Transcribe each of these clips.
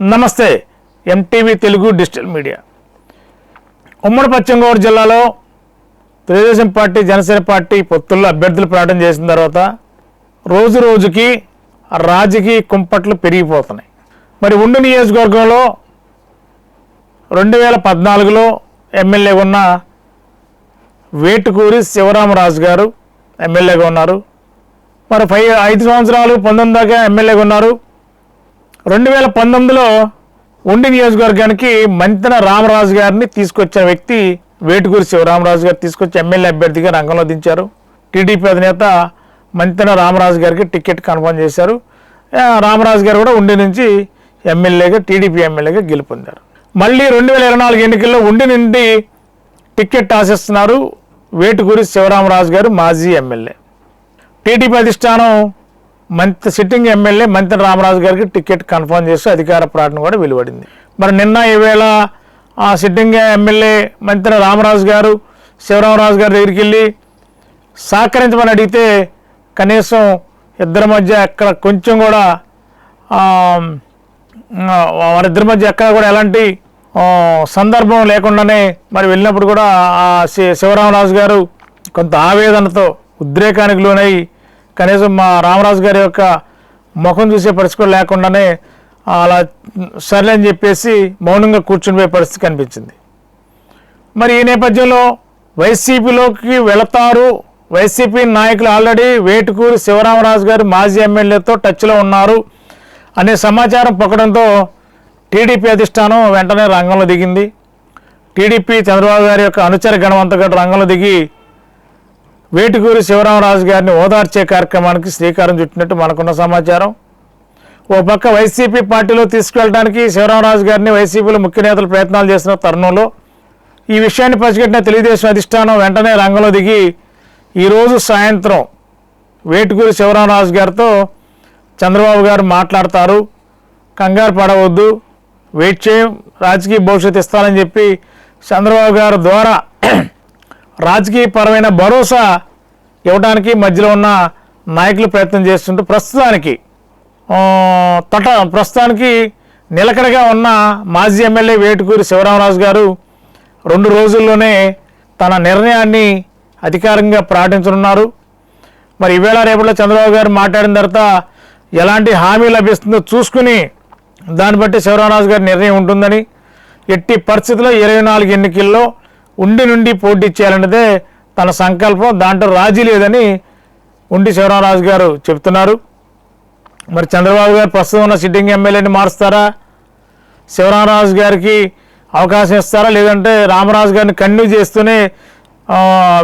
నమస్తే MTV Telugu digital media. ఉమ్మడి పశ్చిమ గోదావరి జిల్లాలో తెలుగుదేశం పార్టీ జనసేన పార్టీ పొత్తుల్లో అభ్యర్థులు ప్రకటన చేసిన తర్వాత రోజు రోజుకి రాజకీయ కుంపట్లు పెరిగిపోతున్నాయి. మరి ఉండు నియోజకవర్గంలో రెండు వేల పద్నాలుగులో ఎమ్మెల్యేగా ఉన్న వేటుకూరి శివరామరాజు గారు ఎమ్మెల్యేగా ఉన్నారు. మరి ఫైవ్ ఐదు సంవత్సరాలు పంతొమ్మిది దాకా ఎమ్మెల్యేగా ఉన్నారు. రెండు వేల పంతొమ్మిదిలో ఉండి నియోజకవర్గానికి మంతెన రామరాజు గారిని తీసుకొచ్చిన వ్యక్తి వేటుకూరి శివరామరాజు గారు తీసుకొచ్చి ఎమ్మెల్యే అభ్యర్థిగా రంగంలో దించారు. టీడీపీ అధినేత మంతెన రామరాజు గారికి టికెట్ కన్ఫర్మ్ చేశారు. రామరాజు గారు కూడా ఉండి నుంచి ఎమ్మెల్యేగా టీడీపీ ఎమ్మెల్యేగా గెలుపొందారు. మళ్ళీ రెండు వేల ఇరవై నాలుగు ఎన్నికల్లో ఉండి నుండి టికెట్ ఆశిస్తున్నారు వేటుకూరి శివరామరాజు గారు మాజీ ఎమ్మెల్యే. టీడీపీ అధిష్టానం మంత్రి సిట్టింగ్ ఎమ్మెల్యే మంత్రి రామరాజు గారికి టికెట్ కన్ఫర్మ్ చేసి అధికార ప్రకటన కూడా వెలువడింది. మరి నిన్న ఈవేళ ఆ సిట్టింగ్ ఎమ్మెల్యే మంత్రి రామరాజు గారు శివరామరాజు గారి దగ్గరికి వెళ్ళి సహకరించమని అడిగితే కనీసం ఇద్దరి మధ్య ఎక్కడ కొంచెం కూడా వారిద్దరి మధ్య ఎక్కడ కూడా ఎలాంటి సందర్భం లేకుండానే మరి వెళ్ళినప్పుడు కూడా ఆ శి- శివరామరాజు గారు కొంత ఆవేదనతో ఉద్రేకానికి లోనై కనీసం మా రామరాజు గారి యొక్క ముఖం చూసే పరిస్థితి లేకుండానే అలా సర్లే అని చెప్పేసి మౌనంగా కూర్చునిపోయే పరిస్థితి కనిపించింది. మరి ఈ నేపథ్యంలో వైసీపీలోకి వెళతారు. వైసీపీ నాయకులు ఆల్రెడీ వేటుకూరి శివరామరాజు గారు మాజీ ఎమ్మెల్యేతో టచ్లో ఉన్నారు. అనే సమాచారం పొక్కడంతో టీడీపీ అధిష్టానం వెంటనే రంగంలో దిగింది. టీడీపీ చంద్రబాబు గారి యొక్క అనుచర గణమంతా రంగంలో దిగి వేటుకూరి శివరామరాజు గారిని ఓదార్చే కార్యక్రమానికి శ్రీకారం చుట్టినట్టు మనకున్న సమాచారం. ఓ పక్క వైసీపీ పార్టీలో తీసుకెళ్ళడానికి శివరామరాజు గారిని వైసీపీలో ముఖ్య నేతలు ప్రయత్నాలు చేసిన తరుణంలో ఈ విషయాన్ని పసిగట్టిన తెలుగుదేశం అధిష్టానం వెంటనే రంగంలో దిగి ఈరోజు సాయంత్రం వేటుకూరి శివరామరాజు గారితో చంద్రబాబు గారు మాట్లాడతారు. కంగారు పడవద్దు వెయిట్ చేయం రాజకీయ భవిష్యత్తు ఇస్తానని చెప్పి చంద్రబాబు గారి ద్వారా రాజకీయపరమైన భరోసా ఇవ్వడానికి మధ్యలో ఉన్న నాయకులు ప్రయత్నం చేస్తుంటూ ప్రస్తుతానికి తట ప్రస్తుతానికి నిలకడగా ఉన్న మాజీ ఎమ్మెల్యే వేటుకూరి శివరామరాజు గారు రెండు రోజుల్లోనే తన నిర్ణయాన్ని అధికారికంగా ప్రకటించనున్నారు. మరి ఈవేళ రేపట్లో చంద్రబాబు గారు మాట్లాడిన తర్వాత ఎలాంటి హామీ లభిస్తుందో చూసుకుని దాన్ని బట్టి శివరామరాజు గారి నిర్ణయం ఉంటుందని ఎట్టి పరిస్థితుల్లో ఇరవై నాలుగు ఎన్నికల్లో ఉండి నుండి పోటీ చేయాలన్నదే తన సంకల్పం. దాంట్లో రాజీ లేదని ఉండి శివరామరాజు గారు చెప్తున్నారు. మరి చంద్రబాబు గారు ప్రస్తుతం ఉన్న సిట్టింగ్ ఎమ్మెల్యేని మారుస్తారా? శివరామరాజు గారికి అవకాశం ఇస్తారా? లేదంటే రామరాజు గారిని కన్యూ చేస్తూనే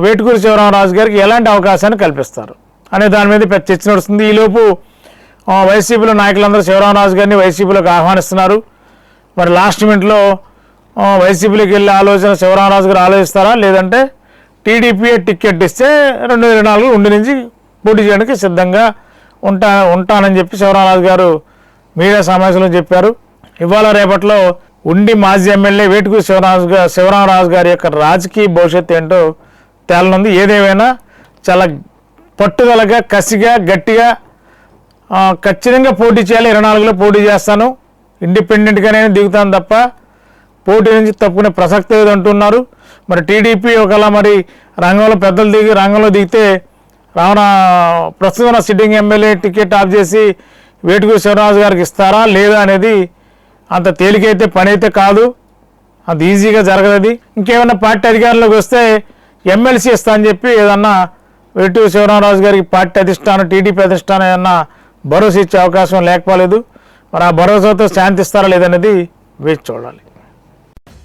వేటుకూరి శివరామరాజు గారికి ఎలాంటి అవకాశాన్ని కల్పిస్తారు? అనే దాని మీద పెద్ద చర్చ నడుస్తుంది. ఈలోపు వైసీపీలో నాయకులందరూ శివరామరాజు గారిని వైసీపీలోకి ఆహ్వానిస్తున్నారు. మరి లాస్ట్ మినిట్లో వైసీపీలోకి వెళ్ళే ఆలోచన శివరామరాజు గారు ఆలోచిస్తారా? లేదంటే టీడీపీ టికెట్ ఇస్తే రెండు వేల నాలుగు ఉండి నుంచి పోటీ చేయడానికి సిద్ధంగా ఉంటా ఉంటానని చెప్పి శివరామరాజు గారు మీడియా సమావేశంలో చెప్పారు. ఇవాళ రేపట్లో ఉండి మాజీ ఎమ్మెల్యే వేటుకు శివరాజు గారు శివరామరాజు గారి యొక్క రాజకీయ భవిష్యత్తు ఏంటో తేలనుంది. ఏదేమైనా చాలా పట్టుదలగా కసిగా గట్టిగా ఖచ్చితంగా పోటీ చేయాలి. ఇరవై నాలుగులో పోటీ చేస్తాను. ఇండిపెండెంట్గా నేను దిగుతాను తప్ప పోటీ నుంచి తప్పుకునే ప్రసక్తి లేదు అంటున్నారు మరి టీడీపీ ఒకవేళ మరి రంగంలో పెద్దలు దిగి రంగంలో దిగితే రావణ ప్రస్తుతం సిట్టింగ్ ఎమ్మెల్యే టికెట్ ఆఫ్ చేసి వేటుకు శివరాజు గారికి ఇస్తారా లేదా అనేది అంత తేలికైతే పని అయితే కాదు. అంత ఈజీగా జరగదు ఇంకేమైనా పార్టీ అధికారంలోకి వస్తే ఎమ్మెల్సీ ఇస్తా అని చెప్పి ఏదన్నా వేటు శివరామరాజు గారికి పార్టీ అధిష్టానం టీడీపీ అధిష్టానం ఏమన్నా భరోసా ఇచ్చే అవకాశం లేకపోలేదు. మరి ఆ భరోసాతో శాంతిస్తారా లేదనేది వేచి చూడాలి.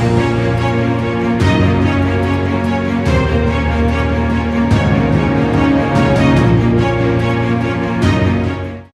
Thank you.